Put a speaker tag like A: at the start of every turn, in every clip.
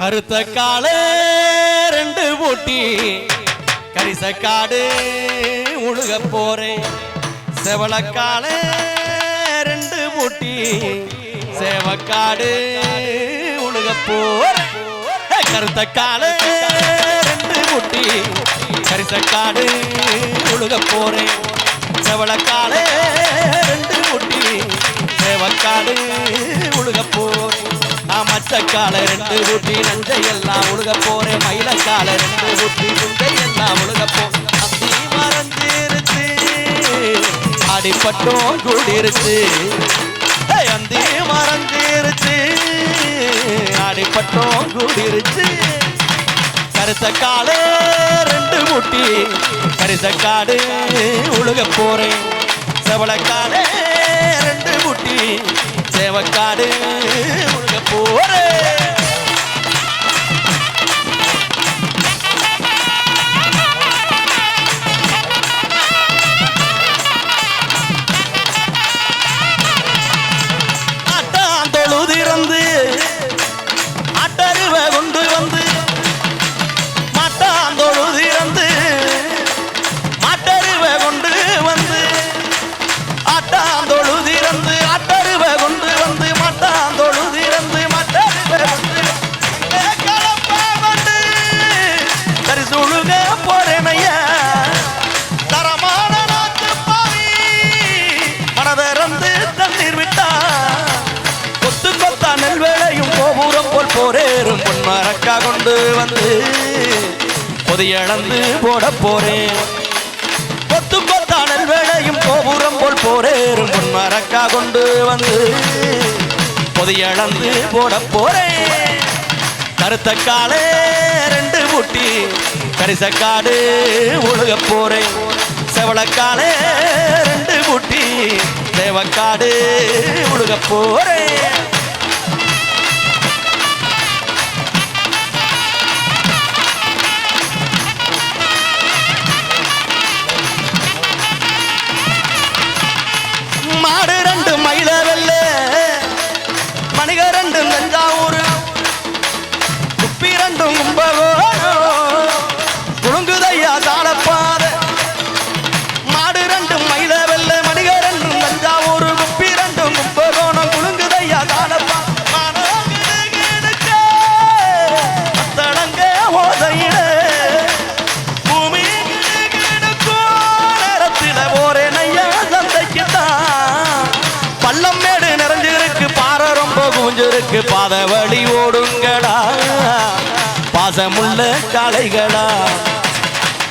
A: கருத்த கால ரெண்டு பூட்டி கரிசக்காடு உழுக போறேன். செவளக்கால ரெண்டு பூட்டி சேவக்காடு உழுக போறேன். கருத்த கால ரெண்டு பூட்டி கரிசக்காடு உழுக போறேன். செவளக்கால ரெண்டு முத்தக்கால ரெண்டு ஊட்டி நஞ்சை எல்லாம் உழுக போறேன். மயிலக்கால ரெண்டு ஊட்டி நஞ்சை எல்லாம் உழுக போ. அந்தி மறந்திருச்சு அடிப்பட்டோம் கூடிருச்சு அந்தி மறந்திருச்சு அடிப்பட்டோம் கூடிருச்சு கருத்த காடு ரெண்டு முட்டி கருத்த காடு உழுக போறேன். செவளக்காடு ரெண்டு முட்டி சேவக்காடு உழுக போ. ஆட்டாந்தொழுதிறந்து அட்டருவ கொண்டு வந்து மாட்டாந்தொழுதிறந்து மாட்டருவ கொண்டு. வந்து கலப்ப போறேனையா. தரமான நாட்டு பாவி. மனதிறந்து தண்ணீர் விட்டா. கொத்து கொத்தா நெல் கோபுரம் போல் போரேறும் பொன்மரக்கா கொண்டு வந்து. பொதியளந்து போட போறேன். கோபுரம் போல் போரேறும் பொன்மரக்கா கொண்டு வந்து பொதியளந்து போட போறேன் கருத்த காலே ரெண்டு முட்டி கரிசக்காடு ஒழுக போறேன் செவளக்காலே ரெண்டு முட்டி தேவக்காடு ஒழுக போறேன் குஞ்சிருக்கு பாத வழி ஓடுங்கடா பாசமுள்ள காளைகளா?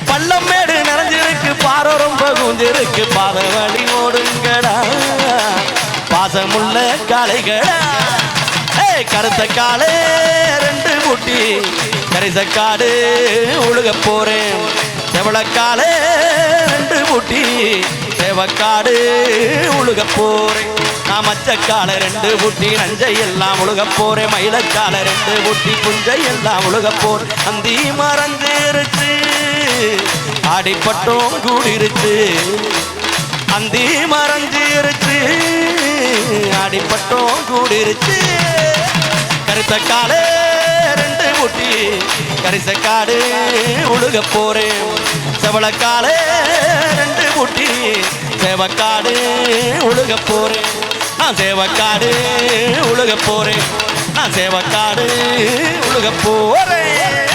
A: பள்ளம் மேடு நிறைஞ்சிருக்கு பாறை ரொம்ப குஞ்சிருக்கு பாத வழி ஓடுங்கடா பாசமுள்ள காளைகளா? ஏ கருத்த காலே ரெண்டு முட்டி கரிசக்காடு உழுக போறேன். செவளக்காலே ரெண்டு முட்டி சேவக்காடு உழுக போறேன். நான் மச்சக்கால ரெண்டு புட்டி நஞ்சை எல்லாம் உழுக போறேன். மயிலக்கால ரெண்டு புட்டி புஞ்சை எல்லாம் உழுக போற அந்தி மறந்துருச்சு அடிப்பட்டோம் கூடிருச்சு. அந்தி மறைஞ்சிருச்சு அடிப்பட்டோம் கூடிருச்சு. கருத்த காலே ரெண்டு முட்டி கரிசக்காடு உழுக போறேன். செவளக்காலே ரெண்டு முட்டி செவக்காடு உழுக போறேன். நான் சேவக்காடு உழுக போறேன். நான் சேவக்காடு உழுக போறேன்.